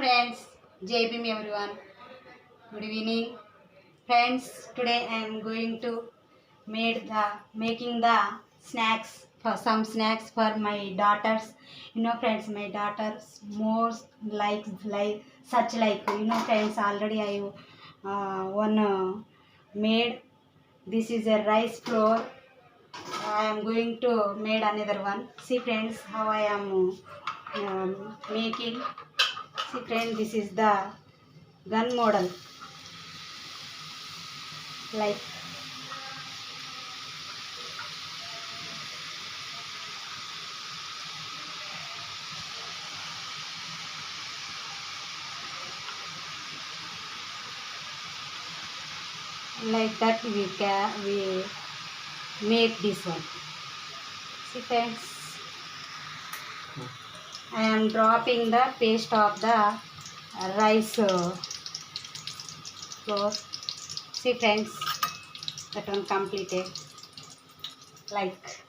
friends, JBM everyone. Good evening, friends. Today I am going to made the making the snacks for some snacks for my daughters. You know, friends, my daughters most like like such like you know, friends. Already I uh, one uh, made. This is a rice flour. I am going to made another one. See, friends, how I am um, making. Friend, this is the gun model. Like like that we can we make this one. See friends. I am dropping the paste of the rice uh, flour. See friends, that one completed. Like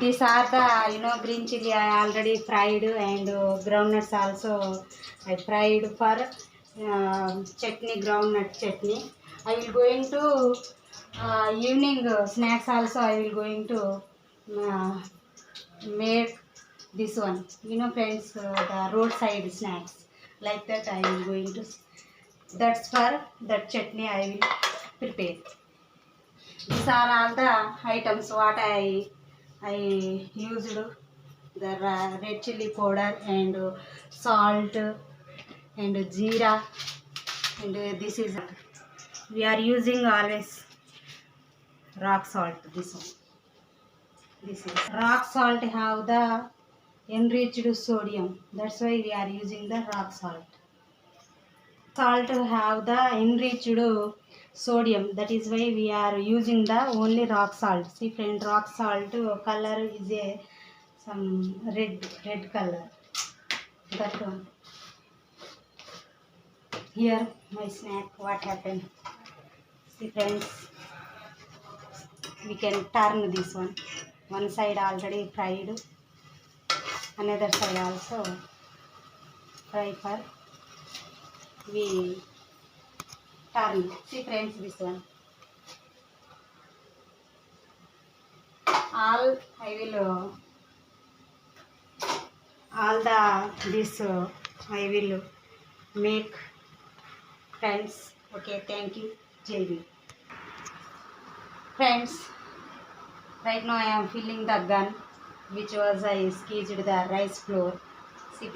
these are the you know green chili I already fried and groundnuts also I fried for uh, chutney groundnut chutney. I will going to uh, evening snacks also I will going to uh, made this one. You know friends uh, the roadside snacks. Like that i am going to that's for that chutney i will prepare. These are all the items what i i used. The red chili powder and salt and jeera. And this is we are using always rock salt this one this is rock salt have the enriched sodium. That's why we are using the rock salt. Salt have the enriched sodium. That is why we are using the only rock salt. See friend rock salt color is a some red red color. That one. Here my snack what happened? See friends we can turn this one one side already fried another side also fry for we turn see friends this one all i will all the this i will make friends okay thank you jv friends Right now I am filling the gun which was uh, I squeezed the rice flour. See.